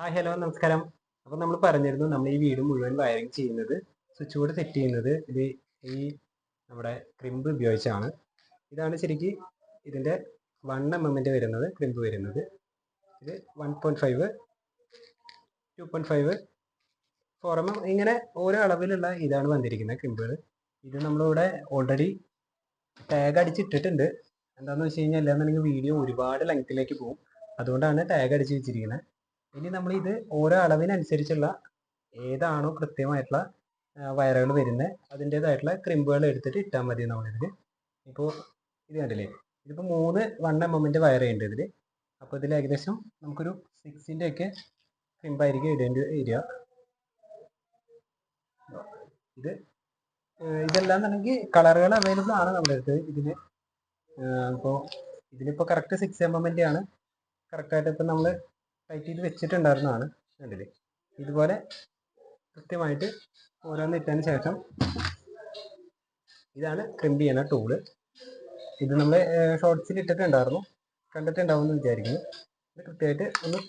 Hi hello നമസ്കാരം. അപ്പോൾ നമ്മൾ പറഞ്ഞിരുന്നു നമ്മൾ ഈ വീട് മുഴുവൻ വയറിങ് ചെയ്യുന്നത് സ്വിച്ച് ബോർഡ് സെറ്റ് ചെയ്യുന്നത് ഇത് ഈ നമ്മുടെ ക്രിമ്പ് ഉപയോഗിച്ചാണ്. ഇതാണ് ശരിക്കും ഇതിന്റെ വൺ എം എമ്മിന്റെ വരുന്നത് ക്രിമ്പ് വരുന്നത്. ഇത് one point five two point five four M M. ഇങ്ങനെ ഓരോ അളവിലുള്ള ഇതാണ് വന്നിരിക്കുന്നത് ക്രിമ്പുകൾ. ഇത് നമ്മളിവിടെ ഓൾറെഡി ടാഗ് അടിച്ചിട്ടിട്ടുണ്ട്. എന്താണെന്ന് വെച്ച് കഴിഞ്ഞാൽ അല്ലാന്നുണ്ടെങ്കിൽ വീഡിയോ ഒരുപാട് ലെങ്ത്തിലേക്ക് പോകും. അതുകൊണ്ടാണ് ടാഗ് അടിച്ച് വെച്ചിരിക്കുന്നത്. ഇനി നമ്മൾ ഇത് ഓരോ അളവിനനുസരിച്ചുള്ള ഏതാണോ കൃത്യമായിട്ടുള്ള വയറുകൾ വരുന്നത് അതിന്റേതായിട്ടുള്ള ക്രിമ്പുകൾ എടുത്തിട്ട് ഇട്ടാൽ മതി നമ്മളിതിൽ ഇപ്പോൾ ഇത് കണ്ടില്ലേ? ഇതിപ്പോൾ മൂന്ന് വൺ എം എമ്മിന്റെ വയറുണ്ട് ഇതിൽ അപ്പോൾ ഇതിൽ ഏകദേശം നമുക്കൊരു സിക്സിന്റെ ഒക്കെ ക്രിമ്പായിരിക്കും ഇടേണ്ടി വരിക. ഇത് ഇതെല്ലാം എന്നുണ്ടെങ്കിൽ കളറുകൾ അവൈലബിൾ ആണ് നമ്മുടെ അടുത്ത് ഇതിന് അപ്പോൾ ഇതിലിപ്പോൾ കറക്റ്റ് സിക്സ് എം എമ്മിന്റെ ആണ്. കറക്റ്റായിട്ട് ഇപ്പം നമ്മൾ ടൈറ്റ് ചെയ്ത് വെച്ചിട്ടുണ്ടായിരുന്നതാണ് കണ്ടില്ലേ? ഇതുപോലെ കൃത്യമായിട്ട് ഓരോന്ന് ഇട്ടതിന് ശേഷം ഇതാണ് ക്രിമ്പ് ചെയ്യുന്ന ടൂൾ ഇത് നമ്മൾ ഷോർട്സിൽ ഇട്ടിട്ടുണ്ടായിരുന്നു. കണ്ടിട്ടുണ്ടാവും എന്ന് വിചാരിക്കുന്നു. ഇത് കൃത്യമായിട്ട് ഒന്ന്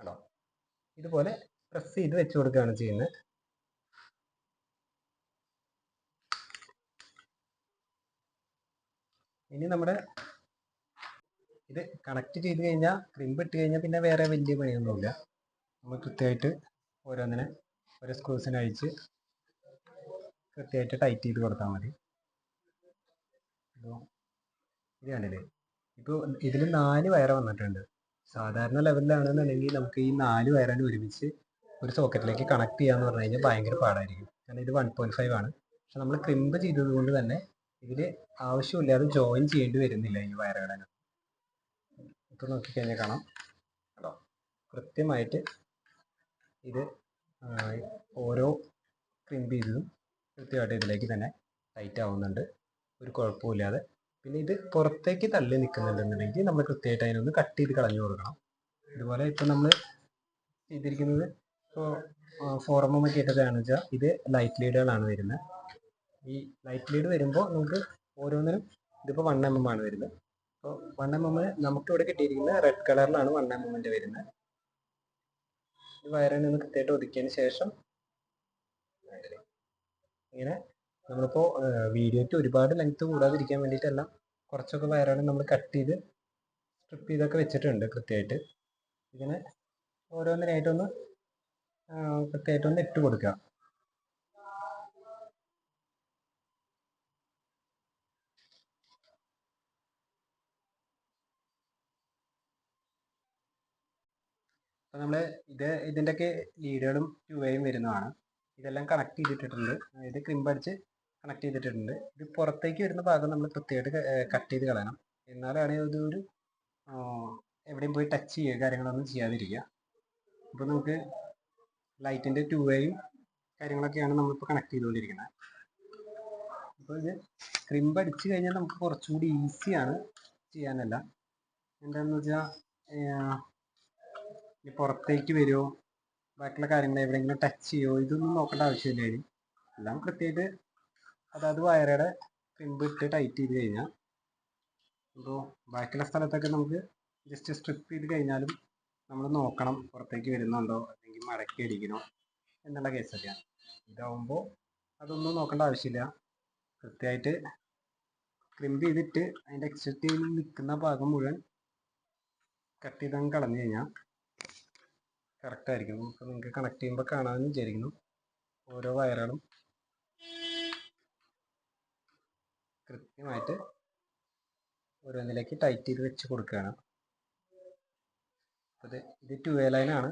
കണ്ടോ? ഇതുപോലെ പ്രസ് ചെയ്ത് വെച്ച് കൊടുക്കുകയാണ് ചെയ്യുന്നത്. ഇനി നമ്മുടെ ഇത് കണക്ട് ചെയ്ത് കഴിഞ്ഞാൽ ക്രിമ്പ് ഇട്ട് കഴിഞ്ഞാൽ പിന്നെ വേറെ വലിയ പണിയൊന്നുമില്ല. നമ്മൾ കൃത്യമായിട്ട് ഓരോന്നിനെ ഓരോ സ്ക്രൂസിനെ അഴിച്ച് കൃത്യമായിട്ട് ടൈറ്റ് ചെയ്ത് കൊടുത്താൽ മതി. ഇത് കണ്ടില്ലേ? ഇപ്പോൾ ഇതിൽ നാല് വയറ് വന്നിട്ടുണ്ട്. സാധാരണ ലെവലിലാണെന്നുണ്ടെങ്കിൽ നമുക്ക് ഈ നാല് വയറിനെ ഒരുമിച്ച് ഒരു സോക്കറ്റിലേക്ക് കണക്ട് ചെയ്യാന്ന് പറഞ്ഞു കഴിഞ്ഞാൽ ഭയങ്കര പാടായിരിക്കും. കാരണം ഇത് വൺ പോയിന്റ് ഫൈവ് ആണ്. പക്ഷെ നമ്മൾ ക്രിമ്പ് ചെയ്തത് കൊണ്ട് തന്നെ ഇതിൽ ആവശ്യമില്ലാതെ ജോയിൻ ചെയ്യേണ്ടി വരുന്നില്ല ഈ വയറുകളെ ഇപ്പോൾ നോക്കിക്കഴിഞ്ഞാൽ കാണാം. കേട്ടോ കൃത്യമായിട്ട് ഇത് ഓരോ ക്രിമ്പ് ചെയ്തതും കൃത്യമായിട്ട് ഇതിലേക്ക് തന്നെ ടൈറ്റ് ആവുന്നുണ്ട്. ഒരു കുഴപ്പമില്ലാതെ പിന്നെ ഇത് പുറത്തേക്ക് തള്ളി നിൽക്കുന്നുണ്ടെന്നുണ്ടെങ്കിൽ നമ്മൾ കൃത്യമായിട്ട് അതിനൊന്ന് കട്ട് ചെയ്ത് കളഞ്ഞു കൊടുക്കണം. ഇതുപോലെ ഇപ്പം നമ്മൾ ചെയ്തിരിക്കുന്നത് ഇപ്പോൾ ഫോറമൊക്കെ ഇട്ടതാണെന്ന് വെച്ചാൽ ഇത് ലൈറ്റ് ലീഡുകളാണ് വരുന്നത്. ഈ ലൈറ്റ് ലീഡ് വരുമ്പോൾ നമുക്ക് ഓരോന്നിനും ഇതിപ്പോൾ വൺ എം എം ആണ് വരുന്നത്. അപ്പോൾ വൺ എം എം നമുക്കിവിടെ കിട്ടിയിരിക്കുന്നത് റെഡ് കളറിലാണ് വൺ എം എമ്മിന്റെ വരുന്നത്. വയറിൽ ഒന്ന് കൃത്യമായിട്ട് ഒതുക്കിയതിന് ശേഷം ഇങ്ങനെ നമ്മളിപ്പോൾ വീഡിയോയ്ക്ക് ഒരുപാട് ലെങ്ത് കൂടാതിരിക്കാൻ വേണ്ടിയിട്ടെല്ലാം കുറച്ചൊക്കെ വയറാണ് നമ്മൾ കട്ട് ചെയ്ത് സ്ട്രിപ്പ് ചെയ്തൊക്കെ വെച്ചിട്ടുണ്ട് കൃത്യമായിട്ട്. ഇങ്ങനെ ഓരോന്നിനായിട്ടൊന്ന് കൃത്യമായിട്ടൊന്ന് ഇട്ട് കൊടുക്കുക അപ്പോൾ നമ്മൾ ഇത് ഇതിന്റെയൊക്കെ ലീഡുകളും ട്യൂബയും വരുന്നതാണ്. ഇതെല്ലാം കണക്ട് ചെയ്തിട്ടിട്ടുണ്ട്. ഇത് ക്രിമ്പടിച്ച് കണക്ട് ചെയ്തിട്ടുണ്ട് ഇത് പുറത്തേക്ക് വരുന്ന ഭാഗം നമ്മൾ കൃത്യമായിട്ട് കട്ട് ചെയ്ത് കളയണം. എന്നാലാണ് ഇതൊരു എവിടെയും പോയി ടച്ച് ചെയ്യുക കാര്യങ്ങളൊന്നും ചെയ്യാതിരിക്കുക. അപ്പോൾ നമുക്ക് ലൈറ്റിന്റെ ട്യൂബയും കാര്യങ്ങളൊക്കെയാണ് നമ്മളിപ്പോൾ കണക്ട് ചെയ്തുകൊണ്ടിരിക്കുന്നത്. അപ്പോൾ ഇത് ക്രിമ്പ് അടിച്ച് കഴിഞ്ഞാൽ നമുക്ക് കുറച്ചുകൂടി ഈസിയാണ് ചെയ്യാനല്ല. എന്താണെന്ന് വെച്ചാൽ ഇനി പുറത്തേക്ക് വരുമോ ബാക്കിയുള്ള കാര്യങ്ങൾ എവിടെയെങ്കിലും ടച്ച് ചെയ്യുമോ ഇതൊന്നും നോക്കേണ്ട ആവശ്യമില്ല ഇനി. എല്ലാം കൃത്യമായിട്ട് അതായത് വയറയുടെ ക്രിമ്പ് ഇട്ട് ടൈറ്റ് ചെയ്ത് കഴിഞ്ഞാൽ അപ്പോൾ ബാക്കിയുള്ള സ്ഥലത്തൊക്കെ നമുക്ക് ജസ്റ്റ് സ്ട്രിപ്പ് ചെയ്ത് കഴിഞ്ഞാലും നമ്മൾ നോക്കണം പുറത്തേക്ക് വരുന്നുണ്ടോ? അല്ലെങ്കിൽ മടക്കി അടിക്കണോ? എന്നുള്ള കേസൊക്കെയാണ് ഇതാവുമ്പോൾ അതൊന്നും നോക്കേണ്ട ആവശ്യമില്ല. കൃത്യമായിട്ട് ക്രിമ്പ് ചെയ്തിട്ട് അതിന്റെ എക്സ്ട്രീമിൽ നിൽക്കുന്ന ഭാഗം മുഴുവൻ കട്ട് ചെയ്തങ്ങ് കളഞ്ഞു കഴിഞ്ഞാൽ കറക്റ്റ് ആയിരിക്കും നമുക്ക് നിങ്ങൾക്ക് കണക്ട് ചെയ്യുമ്പോൾ കാണാമെന്ന് വിചാരിക്കുന്നു. ഓരോ വയറുകളും കൃത്യമായിട്ട് ഓരോന്നിലേക്ക് ടൈറ്റ് ചെയ്ത് വെച്ച് കൊടുക്കുകയാണ്. അത് ഇത് ടു എ ലൈനാണ്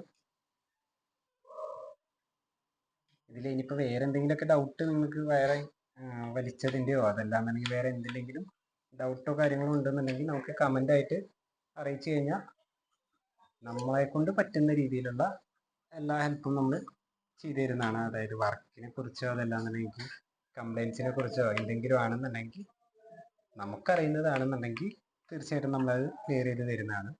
ഇതിൽ ഇനിയിപ്പോൾ വേറെ എന്തെങ്കിലുമൊക്കെ ഡൗട്ട് നിങ്ങൾക്ക് വേറെ വലിച്ചതിന്റെയോ അതല്ലാന്നുണ്ടെങ്കിൽ വേറെ എന്തെങ്കിലും ഡൗട്ടോ കാര്യങ്ങളോ ഉണ്ടെന്നുണ്ടെങ്കിൽ നമുക്ക് കമന്റായിട്ട് അറിയിച്ചു കഴിഞ്ഞാൽ നമ്മളെ കൊണ്ട് പറ്റുന്ന രീതിയിലുള്ള എല്ലാ ഹെൽപ്പും നമ്മൾ ചെയ്തു തരുന്നതാണ് അതായത് വർക്കിനെ കുറിച്ചോ അതല്ലാന്നുണ്ടെങ്കിൽ കംപ്ലൈൻസിനെ കുറിച്ചോ എന്തെങ്കിലും ആണെന്നുണ്ടെങ്കിൽ നമുക്കറിയുന്നതാണെന്നുണ്ടെങ്കിൽ തീർച്ചയായിട്ടും നമ്മളത് ക്ലിയർ ചെയ്ത് തരുന്നതാണ്.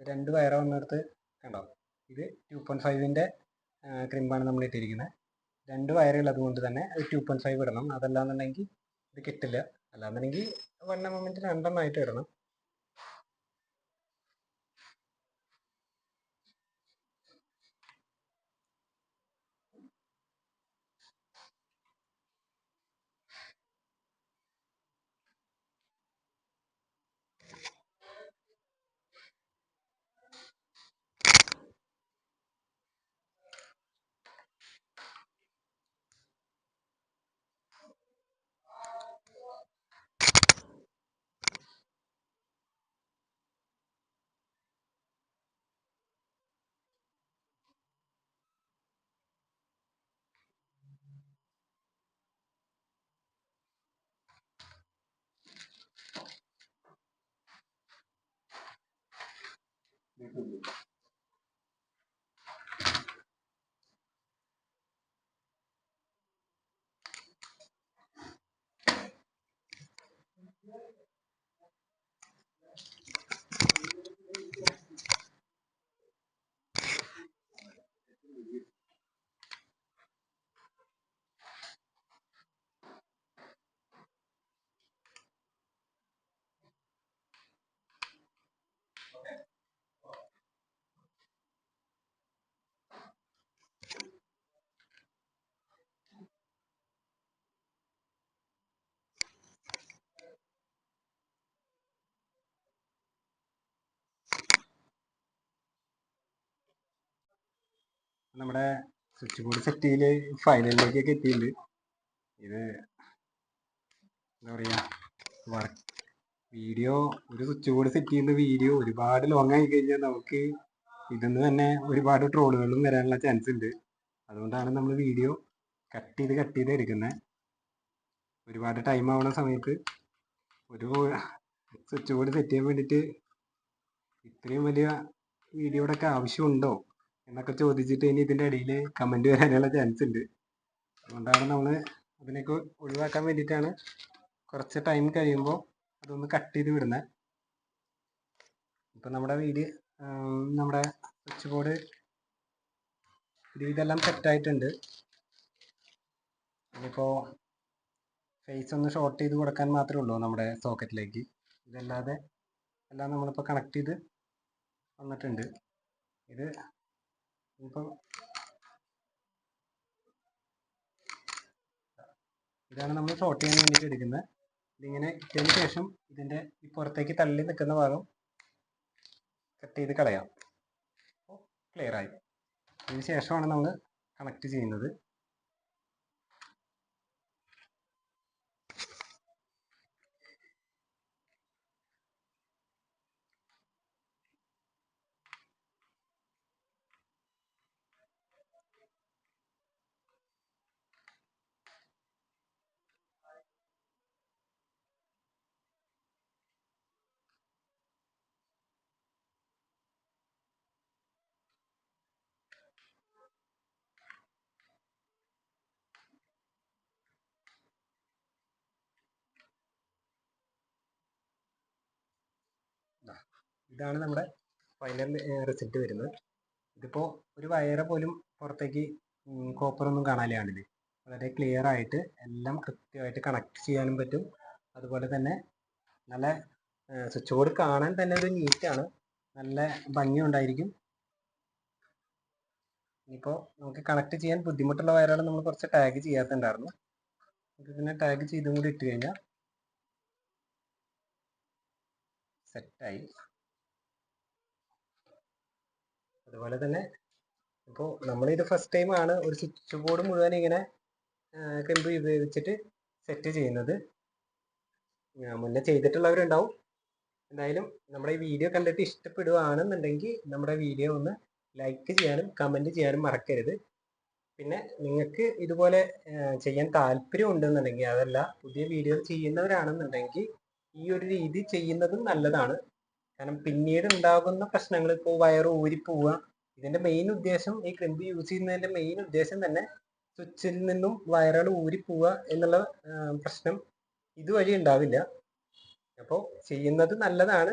രണ്ട് വയറ വന്നിടത്ത് കണ്ടോ? ഇത് ടു പോയിന്റ് ഫൈവിന്റെ ക്രിമ്പാണ് നമ്മൾ ഇട്ടിരിക്കുന്നത് രണ്ട് വയറുകൾ അതുകൊണ്ട് തന്നെ അത് ടു പോയിന്റ് ഫൈവ് ഇടണം. അതല്ലാന്നുണ്ടെങ്കിൽ ഇത് കിട്ടില്ല. അല്ലാന്നുണ്ടെങ്കിൽ വൺ എം എമ്മിന്റെ രണ്ടെണ്ണമായിട്ട് ഇടണം. de julio. നമ്മുടെ സ്വിച്ച് ബോർഡ് സെറ്റ് ഫൈനലിലേക്ക് ഫൈനലിലേക്കൊക്കെ എത്തിയിട്ടുണ്ട്. ഇത് എന്താ പറയുക വർക്ക് വീഡിയോ ഒരു സ്വിച്ച് ബോർഡ് സെറ്റ് ചെയ്യുന്ന വീഡിയോ ഒരുപാട് ലോങ് ആയി കഴിഞ്ഞാൽ നമുക്ക് ഇതിന്ന് തന്നെ ഒരുപാട് ട്രോളുകളും വരാനുള്ള ചാൻസ് ഉണ്ട്. അതുകൊണ്ടാണ് നമ്മൾ വീഡിയോ കട്ട് ചെയ്ത് കട്ട് ചെയ്ത് എടുക്കുന്നത് ഒരുപാട് ടൈം ആവുന്ന സമയത്ത് ഒരു സ്വിച്ച് ബോർഡ് സെറ്റ് ചെയ്യാൻ വേണ്ടിയിട്ട് ഇത്രയും വലിയ വീഡിയോയുടെ ഒക്കെ ആവശ്യമുണ്ടോ? എന്നൊക്കെ ചോദിച്ചിട്ട് ഇനി ഇതിന്റെ ഇടയിൽ കമന്റ് വരാനുള്ള ചാൻസ് ഉണ്ട്. അതുകൊണ്ടാണ് നമ്മൾ അതിനൊക്കെ ഒഴിവാക്കാൻ വേണ്ടിയിട്ടാണ് കുറച്ച് ടൈം കഴിയുമ്പോൾ അതൊന്ന് കട്ട് ചെയ്ത് വിടുന്നത് ഇപ്പം നമ്മുടെ വീട് നമ്മുടെ സ്വിച്ച് ബോർഡ് ഇതെല്ലാം സെറ്റായിട്ടുണ്ട് ഇനിയിപ്പോൾ ഫേസ് ഒന്ന് ഷോർട്ട് ചെയ്ത് കൊടുക്കാൻ മാത്രമേ ഉള്ളൂ നമ്മുടെ സോക്കറ്റിലേക്ക് ഇതല്ലാതെ എല്ലാം നമ്മളിപ്പോൾ കണക്ട് ചെയ്ത് വന്നിട്ടുണ്ട്. ഇത് ഇപ്പോൾ ഇതാണ് നമ്മൾ ഷോർട്ട് ചെയ്യാൻ വേണ്ടിയിട്ട് എടുക്കുന്നത്. ഇതിങ്ങനെ ഇട്ടതിന് ശേഷം ഇതിന്റെ ഈ പുറത്തേക്ക് തള്ളി നിൽക്കുന്ന ഭാഗം കട്ട് ചെയ്ത് കളയാം. ക്ലിയർ ആയി. അതിന് ശേഷമാണ് നമ്മൾ കണക്ട് ചെയ്യുന്നത്. ഇതാണ് നമ്മുടെ ഫൈനൽ റിസൾട്ട് വരുന്നത്. ഇതിപ്പോൾ ഒരു വയറ് പോലും പുറത്തേക്ക് കോപ്പറൊന്നും കാണാനില്ലാണ്ടില്ലേ വളരെ ക്ലിയർ ആയിട്ട് എല്ലാം കൃത്യമായിട്ട് കണക്ട് ചെയ്യാനും പറ്റും. അതുപോലെ തന്നെ നല്ല സ്വിച്ച് ബോർഡ് കാണാൻ തന്നെ ഒരു നീറ്റാണ് നല്ല ഭംഗിയുണ്ടായിരിക്കും ഇനിയിപ്പോൾ നമുക്ക് കണക്ട് ചെയ്യാൻ ബുദ്ധിമുട്ടുള്ള വയറുകൾ നമ്മൾ കുറച്ച് ടാഗ് ചെയ്യാത്തുണ്ടായിരുന്നു. ഇതിനെ ടാഗ് ചെയ്തും കൂടി ഇട്ട് കഴിഞ്ഞാൽ സെറ്റായി അതുപോലെ തന്നെ ഇപ്പോൾ നമ്മളിത് ഫസ്റ്റ് ടൈം ആണ് ഒരു സ്വിച്ച് ബോർഡ് മുഴുവൻ ഇങ്ങനെ കെമ്പ് ഉപയോഗിച്ചിട്ട് സെറ്റ് ചെയ്യുന്നത്. മുന്നേ ചെയ്തിട്ടുള്ളവരുണ്ടാവും. എന്തായാലും നമ്മുടെ ഈ വീഡിയോ കണ്ടിട്ട് ഇഷ്ടപ്പെടുകയാണെന്നുണ്ടെങ്കിൽ നമ്മുടെ വീഡിയോ ഒന്ന് ലൈക്ക് ചെയ്യാനും കമന്റ് ചെയ്യാനും മറക്കരുത്. പിന്നെ നിങ്ങൾക്ക് ഇതുപോലെ ചെയ്യാൻ താല്പര്യം ഉണ്ടെന്നുണ്ടെങ്കിൽ അതല്ല പുതിയ വീഡിയോ ചെയ്യുന്നവരാണെന്നുണ്ടെങ്കിൽ ഈ ഒരു രീതി ചെയ്യുന്നതും നല്ലതാണ്. കാരണം പിന്നീട് ഉണ്ടാകുന്ന പ്രശ്നങ്ങൾ ഇപ്പോൾ വയറ് ഊരിപ്പോവുക ഇതിന്റെ മെയിൻ ഉദ്ദേശം ഈ ക്രിമ്പ് യൂസ് ചെയ്യുന്നതിന്റെ മെയിൻ ഉദ്ദേശം തന്നെ സ്വിച്ചിൽ നിന്നും വയറുകൾ ഊരിപ്പോവുക എന്നുള്ള പ്രശ്നം ഇതുവഴി ഉണ്ടാവില്ല. അപ്പോൾ ചെയ്യുന്നത് നല്ലതാണ്.